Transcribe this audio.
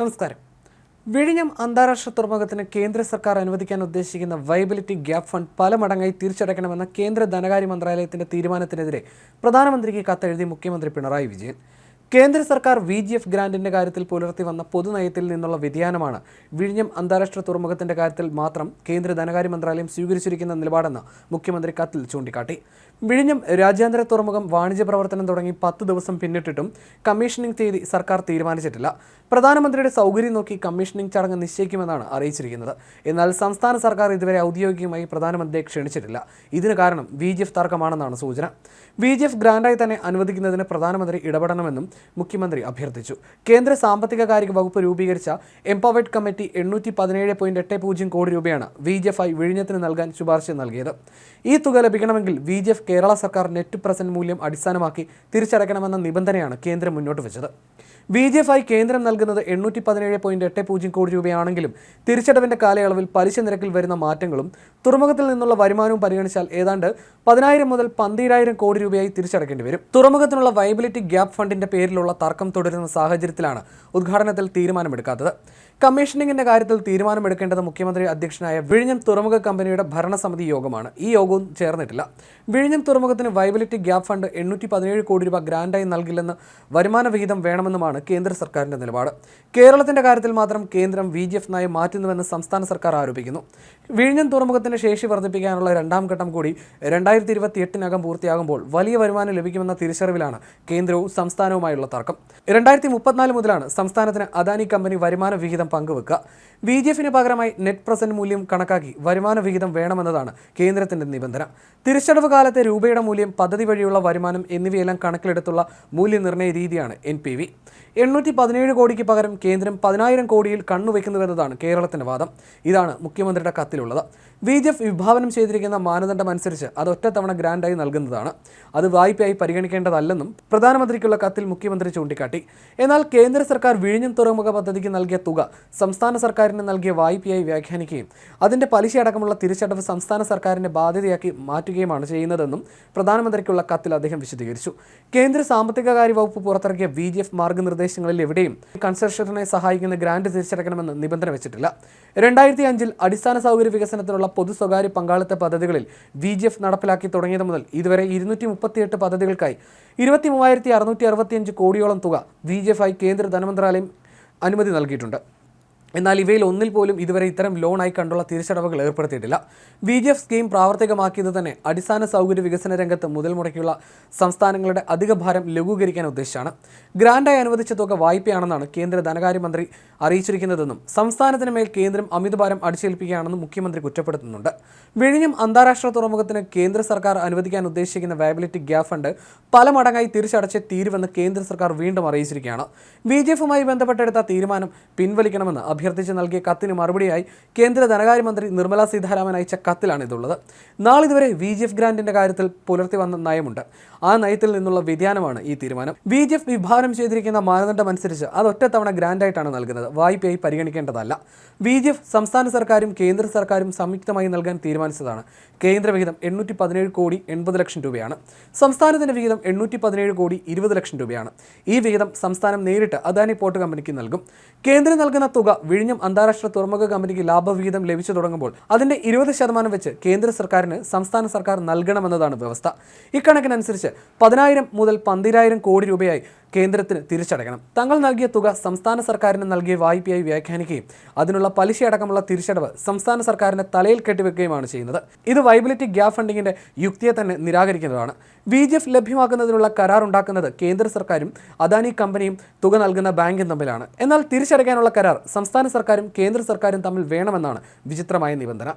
നമസ്കാരം. വിഴിഞ്ഞം അന്താരാഷ്ട്ര തുറമുഖത്തിന് കേന്ദ്ര സർക്കാർ അനുവദിക്കാൻ ഉദ്ദേശിക്കുന്ന വൈബിലിറ്റി ഗ്യാപ് ഫണ്ട് പല മടങ്ങായി തിരിച്ചടയ്ക്കണമെന്ന കേന്ദ്ര ധനകാര്യ മന്ത്രാലയത്തിന്റെ തീരുമാനത്തിനെതിരെ പ്രധാനമന്ത്രിക്ക് കത്തെഴുതി മുഖ്യമന്ത്രി പിണറായി വിജയൻ. കേന്ദ്ര സർക്കാർ വി ജി എഫ് ഗ്രാന്റിന്റെ കാര്യത്തിൽ പുലർത്തി വന്ന പൊതുനയത്തിൽ നിന്നുള്ള വ്യതിയാനമാണ് വിഴിഞ്ഞം അന്താരാഷ്ട്ര തുറമുഖത്തിന്റെ കാര്യത്തിൽ മാത്രം കേന്ദ്ര ധനകാര്യ മന്ത്രാലയം സ്വീകരിച്ചിരിക്കുന്ന നിലപാടെന്ന് മുഖ്യമന്ത്രി കത്തിൽ ചൂണ്ടിക്കാട്ടി. വിഴിഞ്ഞം രാജ്യാന്തര തുറമുഖം വാണിജ്യ പ്രവർത്തനം തുടങ്ങി പത്ത് ദിവസം പിന്നിട്ടിട്ടും കമ്മീഷനിംഗ് തീയതി സർക്കാർ തീരുമാനിച്ചിട്ടില്ല. പ്രധാനമന്ത്രിയുടെ സൗകര്യം നോക്കി കമ്മീഷനിംഗ് ചടങ്ങ് നിശ്ചയിക്കുമെന്നാണ് അറിയിച്ചിരിക്കുന്നത്. എന്നാൽ സംസ്ഥാന സർക്കാർ ഇതുവരെ ഔദ്യോഗികമായി പ്രധാനമന്ത്രിയെ ക്ഷണിച്ചിട്ടില്ല. ഇതിന് കാരണം വി ജി എഫ് തർക്കമാണെന്നാണ് സൂചന. വി ജി എഫ് ഗ്രാൻഡായി തന്നെ അനുവദിക്കുന്നതിന് പ്രധാനമന്ത്രി ഇടപെടണമെന്നും മുഖ്യമന്ത്രി അഭ്യർത്ഥിച്ചു. കേന്ദ്ര സാമ്പത്തിക കാര്യ വകുപ്പ് രൂപീകരിച്ച എംപവേർഡ് കമ്മിറ്റി എണ്ണൂറ്റി പതിനേഴ് പോയിന്റ് എട്ട് പൂജ്യം കോടി രൂപയാണ് വി ജി എഫ് ഐ വിഴിഞ്ഞത്തിന് നൽകാൻ ശുപാർശ നൽകിയത്. ഈ തുക ലഭിക്കണമെങ്കിൽ വി ജി എഫ് കേരള സർക്കാർ നെറ്റ് പ്രസന്റ് മൂല്യം അടിസ്ഥാനമാക്കി തിരിച്ചടയ്ക്കണമെന്ന നിബന്ധനയാണ് കേന്ദ്രം മുന്നോട്ട് വെച്ചത്. ബി ജി എഫ് ആയി കേന്ദ്രം നൽകുന്നത് എണ്ണൂറ്റി പതിനേഴ് പോയിന്റ് എട്ട് പൂജ്യം കോടി രൂപയാണെങ്കിലും തിരിച്ചടവിന്റെ കാലയളവിൽ പലിശ നിരക്കിൽ വരുന്ന മാറ്റങ്ങളും തുറമുഖത്തിൽ നിന്നുള്ള വരുമാനവും പരിഗണിച്ചാൽ ഏതാണ്ട് പതിനായിരം മുതൽ പന്തിരായിരം കോടി രൂപയായി തിരിച്ചടക്കേണ്ടി വരും. തുറമുഖത്തിനുള്ള വയബിലിറ്റി ഗ്യാപ് ഫണ്ടിന്റെ പേരിലുള്ള തർക്കം തുടരുന്ന സാഹചര്യത്തിലാണ് ഉദ്ഘാടനത്തിൽ തീരുമാനമെടുക്കാത്തത്. കമ്മീഷനിങ്ങിന്റെ കാര്യത്തിൽ തീരുമാനമെടുക്കേണ്ടത് മുഖ്യമന്ത്രി അധ്യക്ഷനായ വിഴിഞ്ഞം തുറമുഖ കമ്പനിയുടെ ഭരണസമിതി യോഗമാണ്. ഈ യോഗവും ചേർന്നിട്ടില്ല. വിഴിഞ്ഞം തുറമുഖത്തിന് വൈബിലിറ്റി ഗ്യാപ് ഫണ്ട് എണ്ണൂറ്റി പതിനേഴ് കോടി രൂപ ഗ്രാന്റായി നൽകില്ലെന്ന് വരുമാന വിഹിതം വേണമെന്നുമാണ് കേന്ദ്ര സർക്കാരിന്റെ നിലപാട്. കേരളത്തിന്റെ കാര്യത്തിൽ മാത്രം കേന്ദ്രം വി ജി എഫ് നയം മാറ്റുന്നുവെന്ന് സംസ്ഥാന സർക്കാർ ആരോപിക്കുന്നു. വിഴിഞ്ഞം തുറമുഖത്തിന്റെ ശേഷി വർദ്ധിപ്പിക്കാനുള്ള രണ്ടാം ഘട്ടം കൂടി രണ്ടായിരത്തി ഇരുപത്തി എട്ടിനകം പൂർത്തിയാകുമ്പോൾ വലിയ വരുമാനം ലഭിക്കുമെന്ന തിരിച്ചറിവിലാണ് കേന്ദ്രവും സംസ്ഥാനവുമായുള്ള തർക്കം. രണ്ടായിരത്തി മുപ്പത്തിനാല് മുതലാണ് സംസ്ഥാനത്തിന് അദാനി കമ്പനി വരുമാന വിഹിതം പങ്കുവെക്കുക. ബി ജി എഫിന് പകരമായി നെറ്റ് പ്രസന്റ് മൂല്യം കണക്കാക്കി വരുമാന വിഹിതം വേണമെന്നതാണ് കേന്ദ്രത്തിന്റെ നിബന്ധന. തിരിച്ചടവ് കാലത്തെ രൂപയുടെ മൂല്യം പദ്ധതി വഴിയുള്ള വരുമാനം എന്നിവയെല്ലാം കണക്കിലെടുത്തുള്ള മൂല്യനിർണയ രീതിയാണ് എൻ പി വി എണ്ണൂറ്റി പതിനേഴ് കോടിക്ക് പകരം കേന്ദ്രം പതിനായിരം കോടിയിൽ കണ്ണുവെക്കുന്നുവെന്നതാണ് കേരളത്തിന്റെ വാദം. ഇതാണ് മുഖ്യമന്ത്രിയുടെ കത്തിലുള്ളത്. ബി ജി എഫ് വിഭാവനം ചെയ്തിരിക്കുന്ന മാനദണ്ഡം അനുസരിച്ച് അത് ഒറ്റത്തവണ ഗ്രാൻഡായി നൽകുന്നതാണ്. അത് വായ്പയായി പരിഗണിക്കേണ്ടതല്ലെന്നും പ്രധാനമന്ത്രിക്കുള്ള കത്തിൽ മുഖ്യമന്ത്രി ചൂണ്ടിക്കാട്ടി. എന്നാൽ കേന്ദ്ര സർക്കാർ വിഴിഞ്ഞം തുറമുഖ പദ്ധതിക്ക് നൽകിയ തുക സംസ്ഥാന സർക്കാരിന് നൽകിയ വായ്പയായി വ്യാഖ്യാനിക്കുകയും അതിന്റെ പലിശയടക്കമുള്ള തിരിച്ചടവ് സംസ്ഥാന സർക്കാരിന്റെ ബാധ്യതയാക്കി മാറ്റുകയുമാണ് ചെയ്യുന്നതെന്നും പ്രധാനമന്ത്രിക്കുള്ള കത്തിൽ അദ്ദേഹം വിശദീകരിച്ചു. കേന്ദ്ര സാമ്പത്തിക കാര്യ വകുപ്പ് പുറത്തിറക്കിയ വി ജി എഫ് മാർഗനിർദ്ദേശങ്ങളിൽ എവിടെയും കൺസ്ട്രക്ഷനെ സഹായിക്കുന്ന ഗ്രാന്റ് തിരിച്ചടക്കണമെന്ന് നിബന്ധന വെച്ചിട്ടില്ല. രണ്ടായിരത്തി അഞ്ചിൽ അടിസ്ഥാന സൗകര്യ വികസനത്തിനുള്ള പൊതു സ്വകാര്യ പങ്കാളിത്ത പദ്ധതികളിൽ വി ജി എഫ് നടപ്പിലാക്കി തുടങ്ങിയത് മുതൽ ഇതുവരെ ഇരുന്നൂറ്റി മുപ്പത്തിയെട്ട് പദ്ധതികൾക്കായി ഇരുപത്തി മൂവായിരത്തി അറുന്നൂറ്റി അറുപത്തിയഞ്ച് കോടിയോളം തുക വി ജി എഫ് ആയി കേന്ദ്ര ധനമന്ത്രാലയം അനുമതി നൽകിയിട്ടുണ്ട്. എന്നാൽ ഇവയിൽ ഒന്നിൽ പോലും ഇതുവരെ ഇത്തരം ലോൺ ആയി കണ്ടുള്ള തിരിച്ചടവുകൾ ഏർപ്പെടുത്തിയിട്ടില്ല. ബി ജി എഫ് സ്കീം പ്രാവർത്തികമാക്കിയത് തന്നെ അടിസ്ഥാന സൗകര്യ വികസന രംഗത്ത് മുതൽ മുടക്കിയുള്ള സംസ്ഥാനങ്ങളുടെ അധിക ഭാരം ലഘൂകരിക്കാൻ ഉദ്ദേശിച്ചാണ്. ഗ്രാൻഡായി അനുവദിച്ച തുക വായ്പയാണെന്നാണ് കേന്ദ്ര ധനകാര്യമന്ത്രി അറിയിച്ചിരിക്കുന്നതെന്നും സംസ്ഥാനത്തിന് മേൽ കേന്ദ്രം അമിതഭാരം അടിച്ചേൽപ്പിക്കുകയാണെന്നും മുഖ്യമന്ത്രി കുറ്റപ്പെടുത്തുന്നുണ്ട്. വിഴിഞ്ഞം അന്താരാഷ്ട്ര തുറമുഖത്തിന് കേന്ദ്ര സർക്കാർ അനുവദിക്കാൻ ഉദ്ദേശിക്കുന്ന വയബിലിറ്റി ഗ്യാപ് ഫണ്ട് പല മടങ്ങായി തിരിച്ചടച്ച് തീരുവെന്ന് കേന്ദ്ര സർക്കാർ വീണ്ടും അറിയിച്ചിരിക്കുകയാണ്. ബി ജെ എഫുമായി ബന്ധപ്പെട്ടെടുത്ത തീരുമാനം പിൻവലിക്കണമെന്ന് അഭ്യർത്ഥിച്ച് നൽകിയ കത്തിന് മറുപടിയായി കേന്ദ്ര ധനകാര്യമന്ത്രി നിർമ്മല സീതാരാമൻ അയച്ച കത്തിലാണ് ഇതുള്ളത്. നാളിതുവരെ വി ജി എഫ് ഗ്രാന്റിന്റെ കാര്യത്തിൽ പുലർത്തി വന്ന നയമുണ്ട്. ആ നയത്തിൽ നിന്നുള്ള വ്യതിയാനമാണ് ഈ തീരുമാനം. വി ജി എഫ് വിഭാവനം ചെയ്തിരിക്കുന്ന മാനദണ്ഡം അനുസരിച്ച് അത് ഒറ്റത്തവണ ഗ്രാന്റായിട്ടാണ് നൽകുന്നത്. വായ്പയായി പരിഗണിക്കേണ്ടതല്ല. വി ജി എഫ് സംസ്ഥാന സർക്കാരും കേന്ദ്ര സർക്കാരും സംയുക്തമായി നൽകാൻ തീരുമാനിച്ചതാണ്. കേന്ദ്ര വിഹിതം എണ്ണൂറ്റി പതിനേഴ് കോടി എൺപത് ലക്ഷം രൂപയാണ്. സംസ്ഥാനത്തിന്റെ വിഹിതം എണ്ണൂറ്റി പതിനേഴ് കോടി ഇരുപത് ലക്ഷം രൂപയാണ്. ഈ വിഹിതം സംസ്ഥാനം നേരിട്ട് അദാനി പോർട്ട് കമ്പനിക്ക് നൽകും. കേന്ദ്രം നൽകുന്ന തുക വിഴിഞ്ഞം അന്താരാഷ്ട്ര തുറമുഖ കമ്പനിക്ക് ലാഭവിഹിതം ലഭിച്ചു തുടങ്ങുമ്പോൾ അതിന്റെ ഇരുപത് ശതമാനം വെച്ച് കേന്ദ്ര സർക്കാരിന് സംസ്ഥാന സർക്കാർ നൽകണമെന്നതാണ് വ്യവസ്ഥ. ഇക്കണക്കിനനുസരിച്ച് പതിനായിരം മുതൽ പന്തിരായിരം കോടി രൂപയായി കേന്ദ്രത്തിന് തിരിച്ചടയ്ക്കണം. തങ്ങൾ നൽകിയ തുക സംസ്ഥാന സർക്കാരിന് നൽകിയ വായ്പയായി വ്യാഖ്യാനിക്കുകയും അതിനുള്ള പലിശയടക്കമുള്ള തിരിച്ചടവ് സംസ്ഥാന സർക്കാരിന്റെ തലയിൽ കെട്ടിവെക്കുകയുമാണ് ചെയ്യുന്നത്. ഇത് വൈബിലിറ്റി ഗ്യാപ് ഫണ്ടിങ്ങിന്റെ യുക്തിയെ തന്നെ നിരാകരിക്കുന്നതാണ്. വി ജി എഫ് ലഭ്യമാക്കുന്നതിനുള്ള കരാർ ഉണ്ടാക്കുന്നത് കേന്ദ്ര സർക്കാരും അദാനി കമ്പനിയും തുക നൽകുന്ന ബാങ്കും തമ്മിലാണ്. എന്നാൽ തിരിച്ചടയ്ക്കാനുള്ള കരാർ സംസ്ഥാന സർക്കാരും കേന്ദ്ര സർക്കാരും തമ്മിൽ വേണമെന്നാണ് വിചിത്രമായ നിബന്ധന.